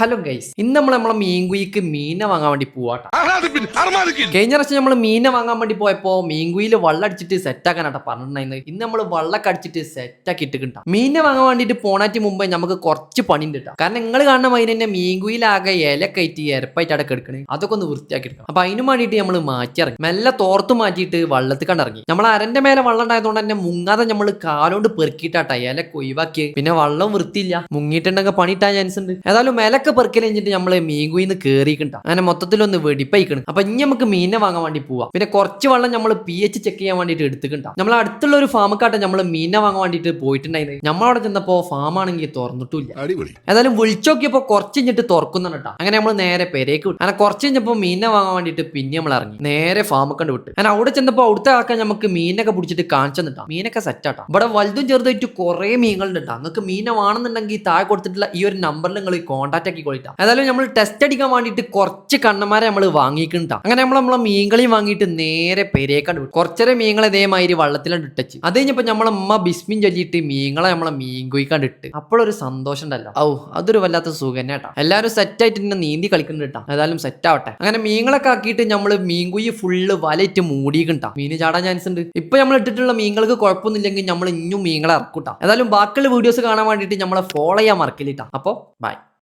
Hello guys ഇന്ന് നമ്മൾ നമ്മളെ മീൻകുയിക്ക് മീനെ വാങ്ങാൻ വേണ്ടി പോവാട്ടോ കഴിഞ്ഞ പ്രാവശ്യം നമ്മൾ മീനെ വാങ്ങാൻ വേണ്ടി പോയപ്പോ മീൻകുയിൽ വെള്ളം അടിച്ചിട്ട് സെറ്റ് ആക്കാനാട്ടോ പറഞ്ഞിട്ടുണ്ടായിരുന്നത് ഇന്ന് നമ്മൾ വള്ളൊക്കെ അടിച്ചിട്ട് സെറ്റ് ആക്കി ഇട്ടിട്ടുണ്ടാ മീനെ വാങ്ങാൻ വേണ്ടിട്ട് പോണാറ്റി മുമ്പേ നമുക്ക് കുറച്ച് പണി ഉണ്ട് കാരണം നിങ്ങൾ കാണുന്ന മൈന തന്നെ മീൻകുയിലാകെ ഇല കയറ്റി ഇരപ്പായിട്ട് അടക്കം എടുക്കണേ. അതൊക്കെ ഒന്ന് വൃത്തിയാക്കി എടുക്കണം. അപ്പൊ അതിന് വേണ്ടിയിട്ട് നമ്മൾ മാറ്റിയിറങ്ങി. മെല്ലെ തോർത്ത് മാറ്റിയിട്ട് വള്ളത്തിൽ കണ്ടിറങ്ങി നമ്മൾ അരന്റെ മേലെ വെള്ളം ഉണ്ടായതുകൊണ്ട് തന്നെ മുങ്ങാതെ നമ്മൾ കാലോണ്ട് പെറുക്കിയിട്ടാട്ടാ ഇല ഒഴിവാക്കി പിന്നെ വള്ളം വൃത്തിയില്ല. മുങ്ങിയിട്ടുണ്ടെങ്കിൽ പണിയിട്ടാ ചാൻസ് ഉണ്ട്. ഏതായാലും മേലൊക്കെ പെറുക്കൽ കഴിഞ്ഞിട്ട് നമ്മൾ മീൻകുയിന്ന് കേറിയിട്ടുണ്ട് അങ്ങനെ മൊത്തത്തിലൊന്ന് വെടിപ്പയിക്കണം. അപ്പൊ ഇനി നമുക്ക് മീനെ വാങ്ങാൻ വേണ്ടി പോവാം. പിന്നെ കുറച്ച് വെള്ളം നമ്മൾ പി എച്ച് ചെക്ക് ചെയ്യാൻ വേണ്ടിയിട്ട് എടുത്തിട്ടുണ്ടാവും നമ്മൾ അടുത്തുള്ള ഒരു ഫാമക്കാട്ടെ നമ്മൾ മീനെ വാങ്ങാൻ വേണ്ടിയിട്ട് പോയിട്ടുണ്ടായിരുന്നു നമ്മളവിടെ ചെന്നപ്പോ ഫാം ആണെങ്കിൽ തുറന്നിട്ടില്ല. ഏതായാലും വിളിച്ചു നോക്കിയപ്പോ കുറച്ച് കഴിഞ്ഞിട്ട് തുറക്കുന്നുണ്ട് കേട്ടോ അങ്ങനെ നമ്മൾ നേരെ പെരേക്ക് വിട്ടു. അങ്ങനെ കുറച്ച് കഴിഞ്ഞപ്പോ മീനെ വാങ്ങാൻ വേണ്ടിയിട്ട് പിന്നെ നമ്മൾ ഇറങ്ങി. നേരെ ഫാമൊക്കെ കണ്ട് വിട്ടു. അങ്ങനെ അവിടെ ചെന്നപ്പോ അവിടുത്തെ ആൾക്കാർ നമുക്ക് മീനൊക്കെ പിടിച്ചിട്ട് കാണിച്ചു തന്നിട്ടാ. മീനൊക്കെ സെറ്റാട്ടാ ഇവിടെ വലുതും ചെറുതായിട്ട് കുറെ മീനുകളുണ്ട്. നിങ്ങൾക്ക് മീനെ വേണമെന്നുണ്ടെങ്കിൽ താഴെ കൊടുത്തിട്ടുള്ള ഈ ഒരു നമ്പറിൽ നിങ്ങൾ കോൺടാക്ട് ആക്കി കൊള്ളിട്ടാ ഏതായാലും നമ്മൾ ടെസ്റ്റ് അടിക്കാൻ വേണ്ടിയിട്ട് കുറച്ച് കണ്ണന്മാരെ നമ്മൾ വാങ്ങിയിട്ടുണ്ടാ അങ്ങനെ നമ്മൾ നമ്മളെ മീൻകളെയും വാങ്ങിയിട്ട് നേരെ പെരേക്കണ്ട് വിട്ടു കുറച്ചേരം മീങ്ങളെ ഇതേമാതിരി വള്ളത്തിലാണ് ഇട്ടച്ച്. അത് കഴിഞ്ഞപ്പോ നമ്മളെ അമ്മ ബിസ്മിൻ ചൊല്ലിയിട്ട് മീങ്ങളെ നമ്മളെ മീൻ കുയിക്കാണ്ട് ഇട്ട്. അപ്പോഴൊരു സന്തോഷം ഉണ്ടല്ലോ ഔ അതൊരു വല്ലാത്ത സുഖം കേട്ടോ. എല്ലാവരും സെറ്റ് ആയിട്ട് ഇന്നെ നീന്തി കളിക്കുന്നുണ്ട് കേട്ടോ. ഏതായാലും സെറ്റ് ആവട്ടെ. അങ്ങനെ മീങ്ങളൊക്കെ ആക്കിയിട്ട് നമ്മൾ മീൻ കുയി ഫുള്ള് വലയിട്ട് മൂടിയിട്ടാ മീന് ചാടാൻ ചാൻസ് ഉണ്ട്. ഇപ്പൊ നമ്മൾ ഇട്ടിട്ടുള്ള മീനുകൾക്ക് കുഴപ്പമൊന്നുമില്ലെങ്കിൽ നമ്മൾ ഇനിയും മീങ്ങളെ ഇറക്കൂട്ടാ. ഏതായാലും ബാക്കിയുള്ള വീഡിയോസ് കാണാൻ വേണ്ടിയിട്ട് നമ്മളെ ഫോളോ ചെയ്യാൻ മറക്കില്ല അപ്പോൾ ബൈ